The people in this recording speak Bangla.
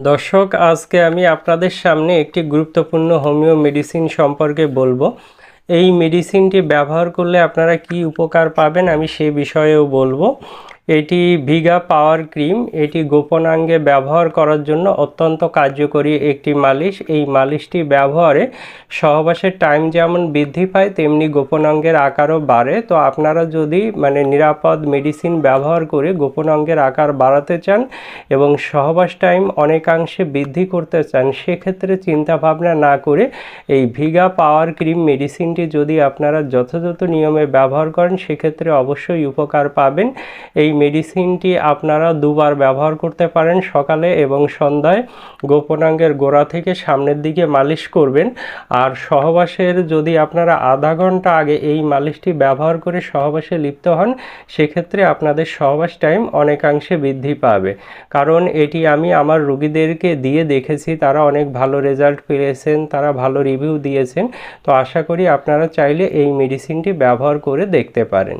দর্শক, আজকে আমি আপনাদের সামনে একটি গুরুত্বপূর্ণ হোমিও মেডিসিন সম্পর্কে বলব। এই মেডিসিনটি ব্যবহার করলে আপনারা কি উপকার পাবেন আমি সে বিষয়েও বলব। এটি ভিগা পাওয়ার ক্রিম। এটি গোপনাঙ্গে ব্যবহার করার জন্য অত্যন্ত কার্যকরী একটি মালিশ। এই মালিশটি ব্যবহারে সহবাসের টাইম যেমন বৃদ্ধি পায়, তেমনি গোপনাঙ্গের আকারও বাড়ে। তো আপনারা যদি মানে নিরাপদ মেডিসিন ব্যবহার করে গোপনাঙ্গের আকার বাড়াতে চান এবং সহবাস টাইম অনেকাংশে বৃদ্ধি করতে চান, সেক্ষেত্রে চিন্তা ভাবনা না করে এই ভিগা পাওয়ার ক্রিম মেডিসিনটি যদি আপনারা যথাযথ নিয়মে ব্যবহার করেন, সেক্ষেত্রে অবশ্যই উপকার পাবেন। এই মেডিসিনটি আপনারা দুবার ব্যবহার করতে পারেন সকালে এবং সন্ধ্যায়। গোপনাঙ্গের গোড়া থেকে সামনের দিকে মালিশ করবেন। আর সহবাসের যদি আপনারা আধা ঘণ্টা আগে এই মালিশটি ব্যবহার করে সহবাসে লিপ্ত হন, সেক্ষেত্রে আপনাদের সহবাস টাইম অনেকাংশে বৃদ্ধি পাবে। কারণ এটি আমি আমার রুগীদেরকে দিয়ে দেখেছি, তারা অনেক ভালো রেজাল্ট পেয়েছেন, তারা ভালো রিভিউ দিয়েছেন। তো আশা করি আপনারা চাইলে এই মেডিসিনটি ব্যবহার করে দেখতে পারেন।